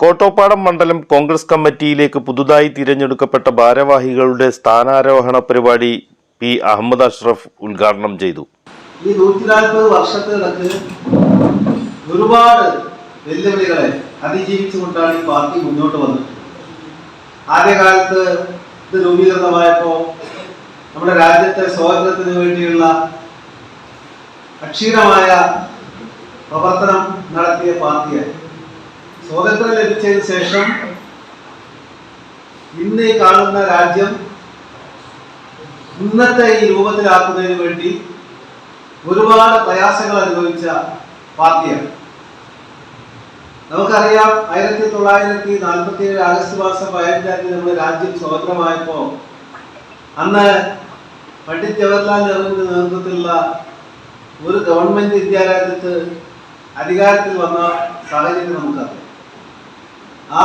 കോട്ടോപ്പാടം മണ്ഡലം കോൺഗ്രസ് കമ്മിറ്റിയിലേക്ക് പുതുതായി തിരഞ്ഞെടുക്കപ്പെട്ട ഭാരവാഹികളുടെ സ്ഥാനാരോഹണ പരിപാടി പി അഹമ്മദ് അഷ്റഫ് ഉദ്ഘാടനം ചെയ്തു. ഈ നൂറ്റി നാൽപ്പത് വർഷത്തിനിടക്ക് ഒരുപാട് വെല്ലുവിളികളെ അതിജീവിച്ചുകൊണ്ടാണ് ഈ പാർട്ടി മുന്നോട്ട് വന്നത്. ആദ്യകാലത്ത് ഇത് രൂപീകൃതമായപ്പോൾ നമ്മുടെ രാജ്യത്തെ സ്വാതന്ത്ര്യത്തിന് വേണ്ടിയുള്ള അക്ഷീണമായ പ്രവർത്തനം നടത്തിയ പാർട്ടിയാണ് സ്വാതന്ത്ര്യം ലഭിച്ചതിന് ശേഷം ഇന്ന് കാണുന്ന രാജ്യം ഇന്നത്തെ ഈ രൂപത്തിലാക്കുന്നതിന് വേണ്ടി ഒരുപാട് പ്രയാസങ്ങൾ അനുഭവിച്ച പാർട്ടിയാണ്. നമുക്കറിയാം ആയിരത്തി തൊള്ളായിരത്തി നാൽപ്പത്തി ഏഴ് ആഗസ്റ്റ് മാസം പതിനഞ്ചാം തീയതി നമ്മുടെ രാജ്യം സ്വതന്ത്രമായപ്പോൾ അന്ന് പണ്ഡിറ്റ് ജവഹർലാൽ നെഹ്റുവിന്റെ നേതൃത്വത്തിലുള്ള ഒരു ഗവൺമെന്റ് ഇന്ത്യ രാജ്യത്ത് അധികാരത്തിൽ വന്ന സാഹചര്യം നമുക്കറിയാം. ആ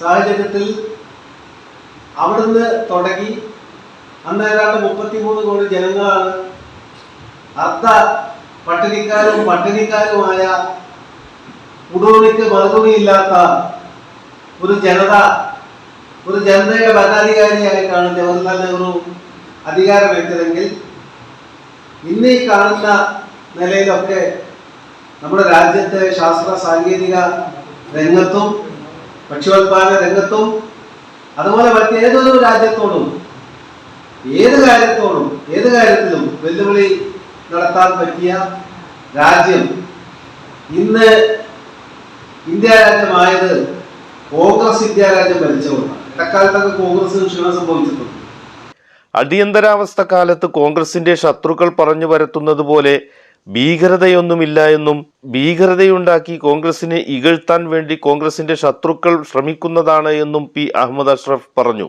സാഹചര്യത്തിൽ അവിടുന്ന് തുടങ്ങി അന്ന് ഏതാണ്ട് മുപ്പത്തിമൂന്ന് കോടി ജനങ്ങളാണ് അർദ്ധ പട്ടിണിക്കാരും പട്ടിണിക്കാരുമായ കുടുംബിക്ക് മറുപടിയില്ലാത്ത ഒരു ജനത ഒരു ജനതയുടെ ഭരണാധികാരിയായിട്ടാണ് ജവഹർലാൽ നെഹ്റു അധികാരമേറ്റതെങ്കിൽ ഇന്ന് ഈ കാണുന്ന നിലയിലൊക്കെ നമ്മുടെ രാജ്യത്തെ ശാസ്ത്ര സാങ്കേതിക രംഗത്തും ഭക്ഷ്യോത്പാദന രംഗത്തും അതുപോലെ മറ്റേതൊരു രാജ്യത്തോടും ഏത് കാര്യത്തോടും ഏത് കാര്യത്തിലും വെല്ലുവിളി നടത്താൻ പറ്റിയ രാജ്യം ഇന്ന് ഇന്ത്യ രാജ്യമായത് കോൺഗ്രസ് ഇന്ത്യ രാജ്യം ഭരിച്ചുകൊണ്ടാണ് ഇടക്കാലത്തൊക്കെ കോൺഗ്രസിന് ക്ഷീണം സംഭവിച്ചിട്ടുണ്ട്. അടിയന്തരാവസ്ഥ കാലത്ത് കോൺഗ്രസിന്റെ ശത്രുക്കൾ പറഞ്ഞു വരുത്തുന്നത് പോലെ ഭീകരതയൊന്നുമില്ല എന്നും ഭീകരതയുണ്ടാക്കി കോൺഗ്രസിനെ ഇകഴ്ത്താൻ വേണ്ടി കോൺഗ്രസിന്റെ ശത്രുക്കൾ ശ്രമിക്കുന്നതാണ് എന്നും പി അഹമ്മദ് അഷ്റഫ് പറഞ്ഞു.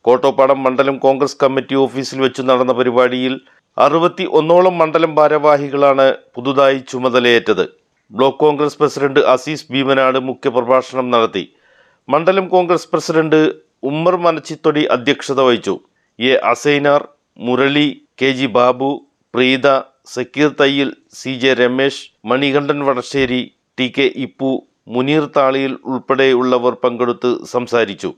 കോട്ടോപ്പാടം മണ്ഡലം കോൺഗ്രസ് കമ്മിറ്റി ഓഫീസിൽ വെച്ച് നടന്ന പരിപാടിയിൽ അറുപത്തി ഒന്നോളം മണ്ഡലം ഭാരവാഹികളാണ് പുതുതായി ചുമതലയേറ്റത്. ബ്ലോക്ക് കോൺഗ്രസ് പ്രസിഡന്റ് അസീസ് ഭീമനാട് മുഖ്യപ്രഭാഷണം നടത്തി. മണ്ഡലം കോൺഗ്രസ് പ്രസിഡന്റ് ഉമ്മർ മനച്ചിത്തൊടി അധ്യക്ഷത വഹിച്ചു. A Asainar Murali K G Babu Preetha Sakkeer Thayyil C J Ramesh Manikandan Vadasseri T K Ippu Muneer Thaliyil ഉൾപ്പെടെയുള്ളവർ പങ്കെടുത്ത് സംസാരിച്ചു.